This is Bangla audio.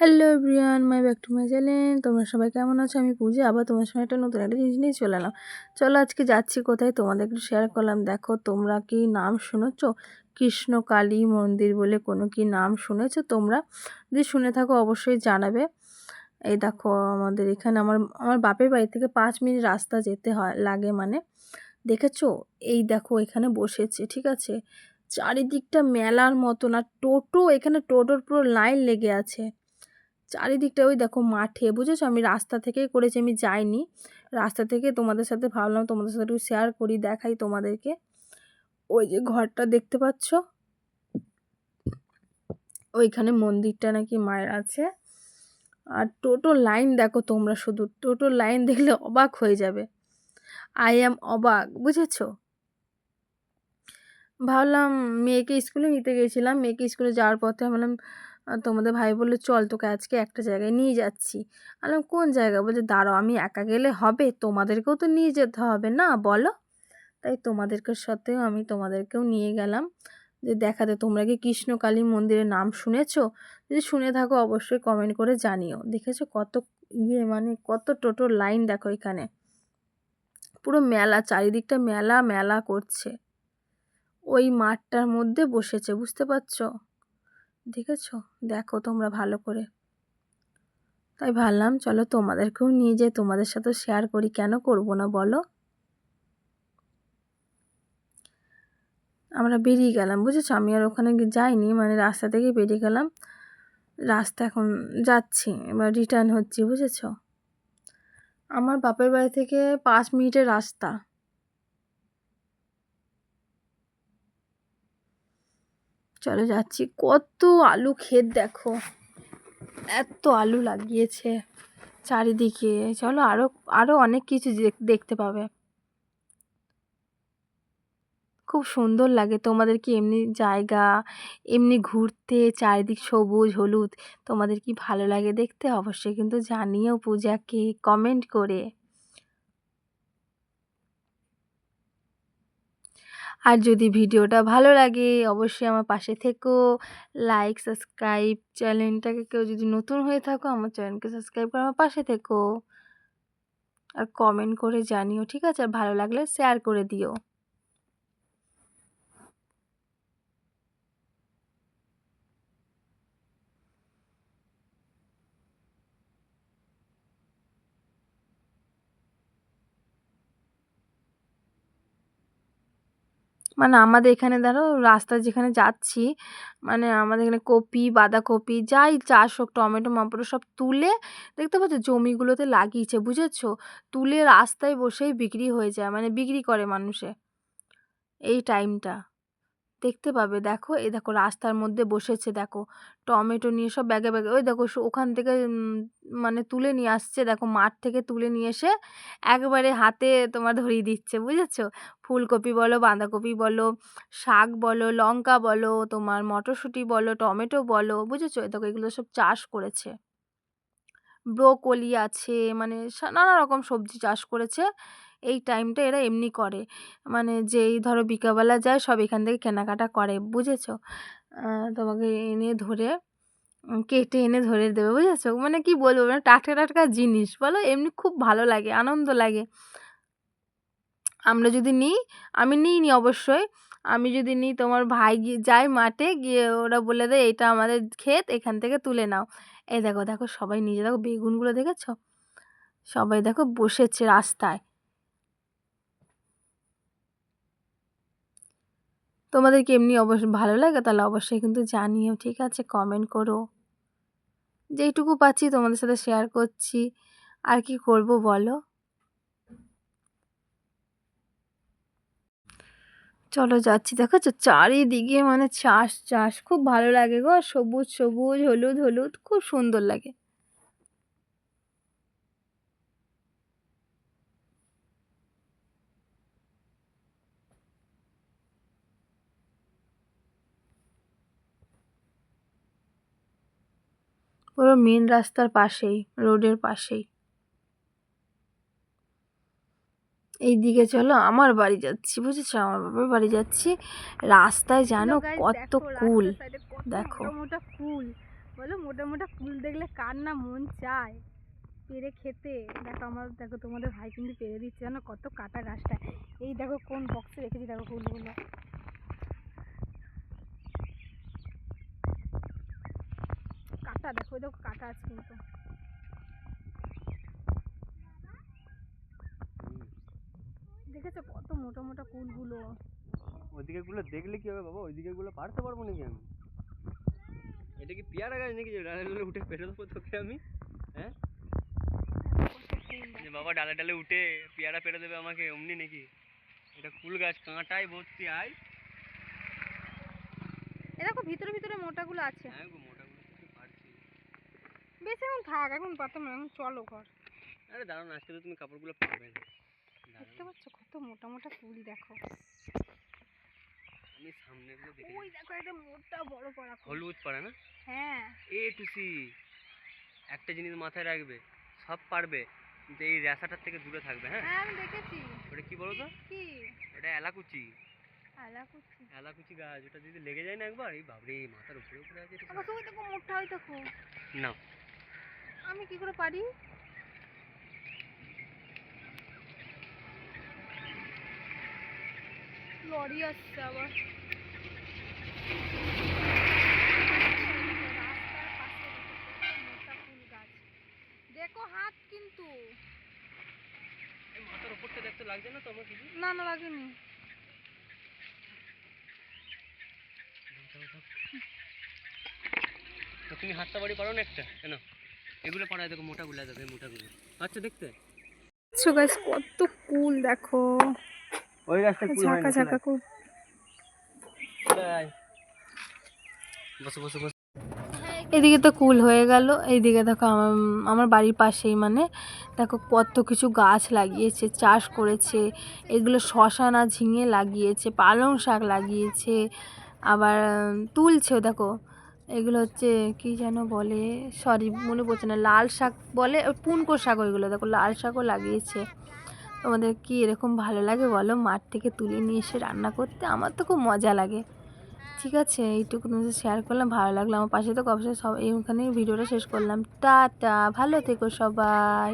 Hello everyone my back to my channel তোমরা সবাই কেমন আছো? আমি পুজো। আবার তোমার সঙ্গে একটা নতুন একটা জিনিস নিয়ে চলে এলাম। চলো আজকে যাচ্ছি কোথায়? তোমাদের একটু শেয়ার করলাম। দেখো, তোমরা কি নাম শুনেছ? কৃষ্ণ কালী মন্দির বলে কোনো কি নাম শুনেছো তোমরা? যদি শুনে থাকো, অবশ্যই জানাবে। এই দেখো, আমাদের এখানে আমার আমার বাপের বাড়ি থেকে পাঁচ মিনিট রাস্তা যেতে হয়, লাগে মানে। দেখেছ? এই দেখো, এখানে বসেছে, ঠিক আছে? চারিদিকটা মেলার মতন, আর টোটো, এখানে টোটোর পুরো লাইন লেগে আছে। চারিদিকটা ওই দেখো মাঠে, বুঝেছ? আমি রাস্তা থেকেই করেছি, আমি যাইনি। রাস্তা থেকে তোমাদের সাথে ভাবলাম, তোমাদের সাথে একটু শেয়ার করি, দেখাই তোমাদেরকে। ওই যে ঘরটা দেখতে পাচ্ছ? ওইখানে মন্দিরটা নাকি মায়ের আছে। আর টোটো লাইন দেখো তোমরা শুধু, টোটো লাইন দেখলে অবাক হয়ে যাবে। আই অ্যাম অবাক, বুঝেছ? ভাবলাম মেয়েকে স্কুলে নিতে গেছিলাম, মেয়েকে স্কুলে যাওয়ার পথে ভাবলাম তোমাদের ভাই বলল, চল তোকে আজকে একটা জায়গায় নিয়ে যাচ্ছি। বললাম, কোন জায়গা? বলছে, দাঁড়াও, আমি একা গেলে হবে, তোমাদেরকেও তো নিয়ে যেতে হবে না, বলো। তাই তোমাদেরকে সাথেও আমি তোমাদেরকেও নিয়ে গেলাম। যে দেখাতে তোমরা কি কৃষ্ণকালী মন্দিরের নাম শুনেছো? যদি শুনে থাকো, অবশ্যই কমেন্ট করে জানিও। দেখেছ কত ইয়ে মানে কত টোটো লাইন দেখো এখানে। পুরো মেলা, চারিদিকটা মেলা মেলা করছে। ওই মাঠটার মধ্যে বসেছে, বুঝতে পারছ? দেখেছ? দেখো তোমরা ভালো করে। তাই ভাবলাম, চলো তোমাদেরকেও নিয়ে যেয়ে তোমাদের সাথে শেয়ার করি। কেন করব না বলো? আমরা বেরিয়ে গেলাম, বুঝেছ? আমি আর ওখানে যাইনি মানে রাস্তা থেকে বেরিয়ে গেলাম। রাস্তা এখন যাচ্ছি, এবার রিটার্ন হচ্ছি, বুঝেছ? আমার বাপের বাড়ি থেকে পাঁচ মিনিটের রাস্তা। চলো যাচ্ছি। কত আলু ক্ষেত দেখো। এত আলু লাগিয়েছে চারিদিকে। চলো আরও আরও অনেক কিছু দেখতে পাবে। খুব সুন্দর লাগে। তোমাদের কি এমনি জায়গা, এমনি ঘুরতে, চারিদিক সবুজ, হলুদ, তোমাদের কি ভালো লাগে দেখতে? অবশ্যই কিন্তু জানিও পূজাকে কমেন্ট করে। আর যদি ভিডিওটা ভালো লাগে, অবশ্যই আমার পাশে থেকো। লাইক সাবস্ক্রাইব চ্যানেলটাকে কেউ যদি নতুন হয়ে থাকো, আমার চ্যানেলকে সাবস্ক্রাইব করে আমার পাশে থেকো। আর কমেন্ট করে জানিও, ঠিক আছে? আর ভালো লাগলে শেয়ার করে দিও। মানে আমাদের এখানে ধরো রাস্তায় যেখানে যাচ্ছি মানে আমাদের এখানে কপি, বাঁধাকপি, যাই চাষ হোক, টমেটো মমেটো সব তুলে দেখতে পাচ্ছ জমিগুলোতে লাগিয়েছে, বুঝেছ? তুলে রাস্তায় বসেই বিক্রি হয়ে যায় মানে বিক্রি করে মানুষে, এই টাইমটা দেখতে পাবে। দেখো, এই দেখো রাস্তার মধ্যে বসেছে, দেখো টমেটো নিয়ে সব ব্যাগে ব্যাগে, ওই দেখো ওখান থেকে মানে তুলে নিয়ে আসছে, দেখো মাঠ থেকে তুলে নিয়ে এসে একবারে হাতে তোমার ধরিয়ে দিচ্ছে, বুঝেছ? ফুলকপি বলো, বাঁধাকপি বলো, শাক বলো, লঙ্কা বলো, তোমার মটরশুঁটি বলো, টমেটো বলো, বুঝেছ? দেখো এগুলো সব চাষ করেছে। ব্রোকলি আছে মানে নানা রকম সবজি চাষ করেছে। এই টাইমটা এরা এমনি করে। মানে যেই ধরো বিকাবেলা যায়, সব এখান থেকে কেনাকাটা করে, বুঝেছ? তোমাকে এনে ধরে কেটে এনে ধরে দেবে, বুঝেছ? মানে কি বলব মানে টাটকা টাটকা জিনিস, বলো? এমনি খুব ভালো লাগে, আনন্দ লাগে। আমরা যদি নিই, আমি নিই নি অবশ্যই। আমি যদি নিই, তোমার ভাই গিয়ে যায় মাঠে, গিয়ে ওরা বলে দেয়, এটা আমাদের ক্ষেত, এখান থেকে তুলে নাও। এই দেখো দেখো সবাই নিজে, দেখো বেগুনগুলো দেখেছ? সবাই দেখো বসেছে রাস্তায়। তোমাদেরকে এমনি অবশ্য ভালো লাগে, তাহলে অবশ্যই কিন্তু জানিও, ঠিক আছে? কমেন্ট করো। যেইটুকু পাচ্ছি তোমাদের সাথে শেয়ার করছি। আর কি করব বলো? চলো যাচ্ছি, দেখো চারিদিকে মানে চাষ চাষ, খুব ভালো লাগে গো। সবুজ সবুজ, হলুদ হলুদ, খুব সুন্দর লাগে। পুরো মেন রাস্তার পাশেই রোডের পাশেই। এই দিকে চলো আমার বাড়ি যাচ্ছি বুঝেছ? আমার বাবার বাড়ি যাচ্ছি। রাস্তায় জানো কত কুল। দেখো। মোটা কুল। বলো মোটা মোটা ফুল দেখলে কার না মন চায়? পেরে খেতে। দেখো আমার দেখো তোমাদের ভাই কিন্তু পেরে দিচ্ছে। জানো কত কাটা গাছটা এই দেখো কোন বক্সে রেখেছি দেখো ফুলগুলো কাটা দেখো ওই দেখো কাটা আছে কিন্তু। দেখেছ কত মোটা মোটা কুলগুলো? ওইদিকে গুলো দেখলে কি হবে বাবা? ওইদিকে গুলো পারতে পারব নাকি আমি? এটা কি পেয়ারা গাছ নাকি ডালে ডালে উঠে পেরে দেবো তোকে আমি? হ্যাঁ? বাবা ডালে ডালে উঠে পেয়ারা পেরে দেবে আমাকে অমনি নাকি? এটা কুল গাছ কাঁটায় ভর্তি আয়। এ দেখো ভিতরে ভিতরে মোটাগুলো আছে। হ্যাঁ পারছি বেশ এখন থাক এখন পারতাম না এখন চলো ঘর। আরে দাঁড়ান আজকে তো তুমি কাপড়গুলো পাবে না। দেখতে পাচ্ছ কত মোটা মোটা ফুল দেখো। আমি সামনেরগুলো দেখে ওই দেখো একটা মোটা বড় পড়া হলুদ পারে না? হ্যাঁ। এ টুসি একটা জিনিস মাথায় রাখবে সব পারবে কিন্তু এই রেসাটার থেকে দূরে থাকবে হ্যাঁ? হ্যাঁ আমি দেখেছি। ওটা কি বলো তো? কি? এটা এলাকুচি। আলা কুচি এলাকুচি গাছ ওটা যদি লেগে যায় না একবার এই বাবরে মাথার উপরে উপরে আছে মোটা হয় দেখো না আমি কি করে পারি? লরি আসছে আবার। দেখো হাত কিন্তু। এই মাথার উপরটা দেখতে লাগছে না কিছু? না না লাগেনি। তুমি হাতটা বাড়ি পারো না একটা কেন এগুলো পাড়ায় দেখো মোটাগুলো দেখো মোটাগুলো। আচ্ছা দেখতে? সো গাইস কত কুল দেখো। ওই গাছটা ঝাঁকা ঝাঁকা কুল। বসো বসো বসো। এদিকে তো কুল হয়ে গেল এইদিকে দেখো আমার আমার বাড়ির পাশেই মানে দেখো কত কিছু গাছ লাগিয়েছে চাষ করেছে এগুলো শশা না ঝিঙে লাগিয়েছে পালং শাক লাগিয়েছে আবার উম, তুলছেও দেখো। এগুলো হচ্ছে, কি যেন বলে, সরি, মনে পড়ছে না, লাল শাক বলে পুনকো শাক ওইগুলো, দেখো লাল শাকও লাগিয়েছে। তোমাদের কি এরকম ভালো লাগে বলো? মাঠ থেকে তুলে নিয়ে এসে রান্না করতে আমার তো খুব মজা লাগে। ঠিক আছে, এইটুকু তোমাদের শেয়ার করলাম, ভালো লাগল। আমার পাশে তো কবসে সব এইখানে ভিডিওটা শেষ করলাম। টাটা, ভালো থেকো সবাই।